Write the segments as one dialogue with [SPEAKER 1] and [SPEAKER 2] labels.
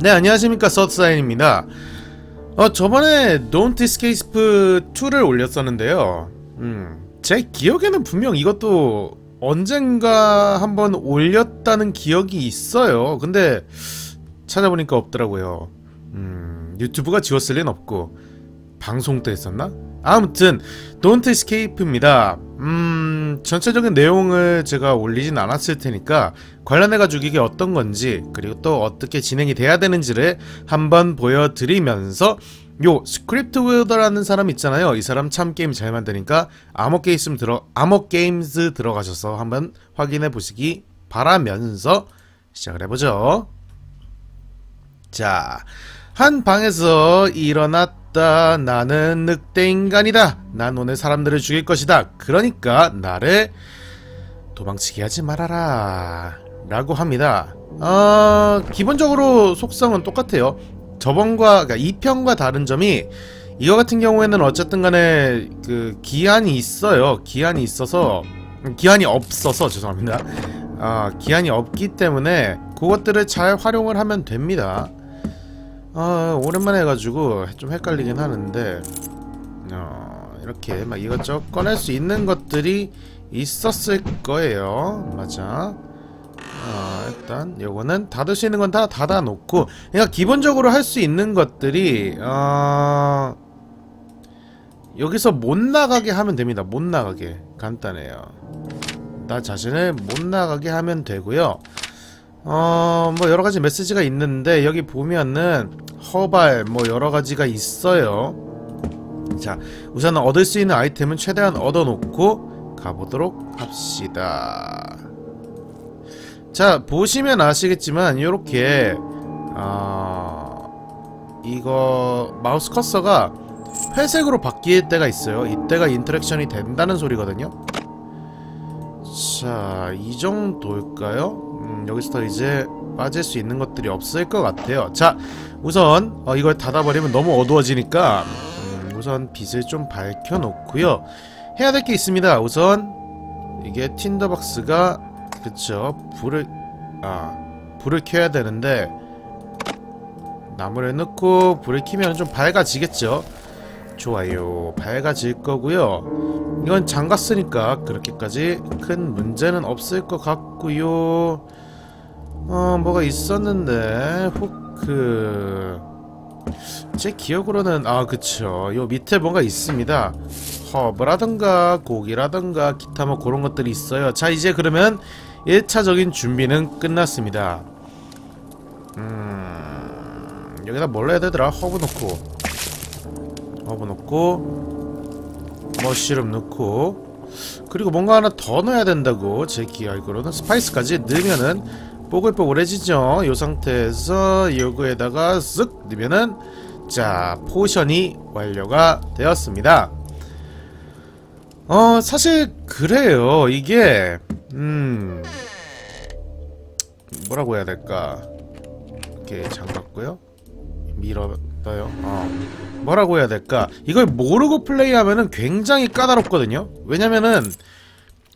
[SPEAKER 1] 네 안녕하십니까. 서트사인입니다. 어 저번에 Don't Escape 2를 올렸었는데요. 음 제 기억에는 분명 이것도 언젠가 한번 올렸다는 기억이 있어요. 근데 찾아보니까 없더라고요. 음 유튜브가 지웠을 리는 없고 방송 때 했었나? 아무튼 Don't Escape입니다. 음 전체적인 내용을 제가 올리진 않았을 테니까 관련해가지고 이게 어떤 건지 그리고 또 어떻게 진행이 돼야 되는지를 한번 보여드리면서 요 스크립트 웨더라는 사람 있잖아요. 이 사람 참 게임 잘 만드니까 암호 게임스 들어 암호 게임즈 들어가셔서 한번 확인해 보시기 바라면서 시작을 해보죠. 자 한 방에서 일어났다. 나는 늑대 인간이다. 난 오늘 사람들을 죽일 것이다. 그러니까 나를 도망치게 하지 말아라. 라고 합니다. 어, 기본적으로 속성은 똑같아요. 저번과 그러니까 2편과 다른 점이 이거 같은 경우에는 어쨌든 간에 그 기한이 있어요. 기한이 있어서 기한이 없어서 죄송합니다. 아 기한이 없기 때문에 그것들을 잘 활용을 하면 됩니다 아 오랜만에 해가지고 좀 헷갈리긴 하는데 어, 이렇게 막 이것저것 꺼낼 수 있는 것들이 있었을 거예요. 맞아. 어, 일단 요거는 닫을 수 있는 건 다 닫아놓고 그러니까 기본적으로 할 수 있는 것들이 어... 여기서 못 나가게 하면 됩니다. 못 나가게. 간단해요. 나 자신을 못 나가게 하면 되고요. 어... 뭐 여러가지 메시지가 있는데 여기 보면은 허발 뭐 여러가지가 있어요. 자 우선은 얻을 수 있는 아이템은 최대한 얻어놓고 가보도록 합시다. 자 보시면 아시겠지만 이렇게 어, 이거 마우스 커서가 회색으로 바뀔 때가 있어요. 이때가 인터랙션이 된다는 소리거든요. 자 이 정도일까요? 음, 여기서 이제 빠질 수 있는 것들이 없을 것 같아요. 자 우선 어, 이걸 닫아버리면 너무 어두워지니까 음, 우선 빛을 좀 밝혀놓고요. 해야 될 게 있습니다. 우선 이게 틴더박스가 그쵸 불을 아 불을 켜야 되는데 나무를 넣고 불을 켜면 좀 밝아지겠죠? 좋아요. 밝아질 거고요. 이건 잠갔으니까 그렇게까지 큰 문제는 없을 것 같고요 어 뭐가 있었는데 후크 제 기억으로는 아 그쵸. 요 밑에 뭔가 있습니다. 허브라던가 고기라던가 기타 뭐 그런 것들이 있어요. 자 이제 그러면 1차적인 준비는 끝났습니다. 음... 여기다 뭘 넣어야 되더라? 허브 넣고. 허브 넣고 머쉬룸 넣고. 그리고 뭔가 하나 더 넣어야 된다고 제 기억으로는 스파이스까지 넣으면은 뽀글뽀글해지죠. 이 상태에서 요거에다가 쓱 넣으면은 자 포션이 완료가 되었습니다. 어 사실 그래요. 이게 음 뭐라고 해야 될까? 이렇게 잠갔고요. 밀어봐요. 어 뭐라고 해야 될까? 이걸 모르고 플레이하면은 굉장히 까다롭거든요. 왜냐면은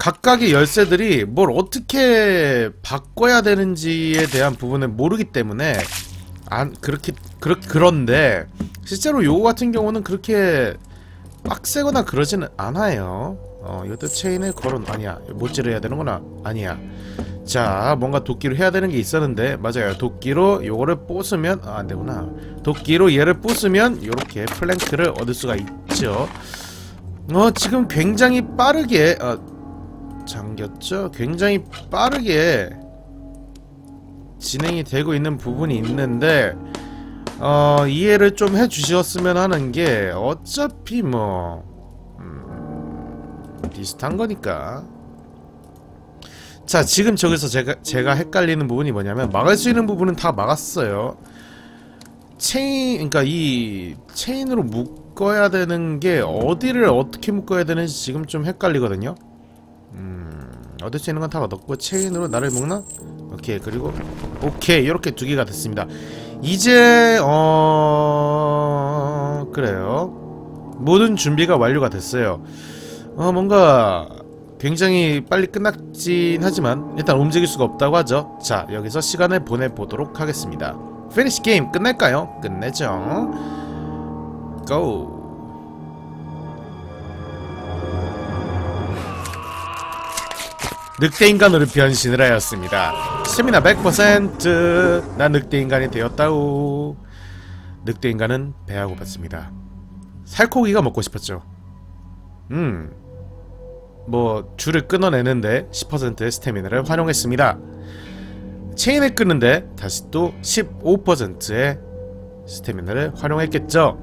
[SPEAKER 1] 각각의 열쇠들이 뭘 어떻게 바꿔야 되는지에 대한 부분을 모르기 때문에 안 그렇게 그렇 그런데 실제로 요거 같은 경우는 그렇게 빡세거나 그러지는 않아요. 어 이것도 체인을 걸어 아니야. 못질을 해야 되는구나. 아니야. 자 뭔가 도끼로 해야 되는 게 있었는데 맞아요. 도끼로 요거를 부수면 아 안 되구나. 도끼로 얘를 부수면 요렇게 플랭크를 얻을 수가 있죠. 어 지금 굉장히 빠르게 어, 잠겼죠? 굉장히 빠르게 진행이 되고 있는 부분이 있는데 어, 이해를 좀 해주셨으면 하는 게 어차피 뭐 음, 비슷한 거니까. 자 지금 저기서 제가 제가 헷갈리는 부분이 뭐냐면 막을 수 있는 부분은 다 막았어요. 체인 그러니까 이 체인으로 묶어야 되는 게 어디를 어떻게 묶어야 되는지 지금 좀 헷갈리거든요 음 얻을 수 있는 건 다 얻었고 체인으로 나를 묶나? 오케이 그리고 오케이 이렇게 두 개가 됐습니다 이제 어... 그래요 모든 준비가 완료가 됐어요 어 뭔가 굉장히 빨리 끝났진 하지만 일단 움직일 수가 없다고 하죠 자 여기서 시간을 보내보도록 하겠습니다 finish 게임 끝낼까요? 끝내죠. go. 늑대 인간으로 변신을 하였습니다. 스미나 100%. 난 늑대 인간이 되었다우. 늑대 인간은 배가 고팠습니다. 살코기가 먹고 싶었죠. 음. 뭐 줄을 끊어내는데 10%의 스태미나를 활용했습니다. 체인을 끊는데 다시 또 15%의 스태미나를 활용했겠죠.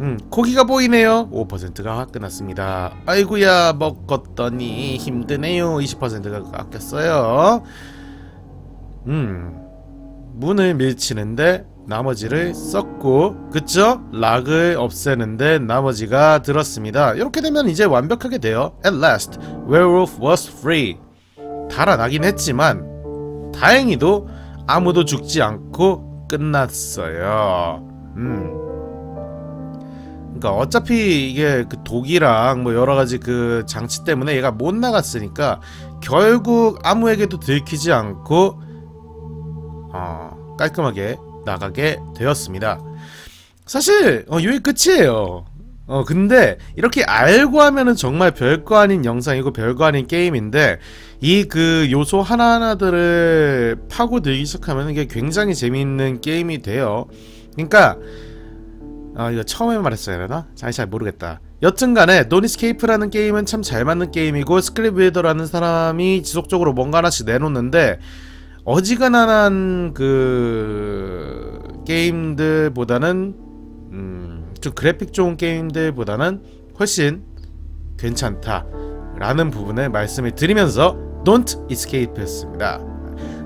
[SPEAKER 1] 음, 고기가 보이네요. 5%가 끝났습니다. 아이구야 먹었더니 힘드네요. 20%가 아꼈어요. 음, 문을 밀치는데 나머지를 썼고 그쵸? 락을 없애는데 나머지가 들었습니다. 이렇게 되면 이제 완벽하게 돼요. At last, werewolf was free. 달아나긴 했지만 다행히도 아무도 죽지 않고 끝났어요. 음. 그러니까 어차피 이게 그 독이랑 뭐 여러 가지 그 장치 때문에 얘가 못 나갔으니까 결국 아무에게도 들키지 않고 어, 깔끔하게 나가게 되었습니다. 사실 어, 이게 끝이에요. 어 근데 이렇게 알고 하면은 정말 별거 아닌 영상이고 별거 아닌 게임인데 이 그 요소 하나하나들을 파고들기 시작하면 이게 굉장히 재미있는 게임이 돼요. 그러니까 아 이거 처음에 말했어야 되나? 잘, 잘 모르겠다. 여튼간에 노니스케이프라는 게임은 참 잘 맞는 게임이고 스크립위더라는 사람이 지속적으로 뭔가 하나씩 내놓는데 어지간한 그 게임들보다는 음, 좀 그래픽 좋은 게임들보다는 훨씬 괜찮다 라는 부분을 말씀을 드리면서 Don't Escape 였습니다.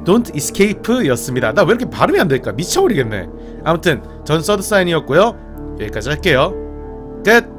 [SPEAKER 1] Don't Escape 였습니다. 나 왜 이렇게 발음이 안 될까? 미쳐버리겠네. 아무튼 전 서드 사인이었고요 여기까지 할게요. 끝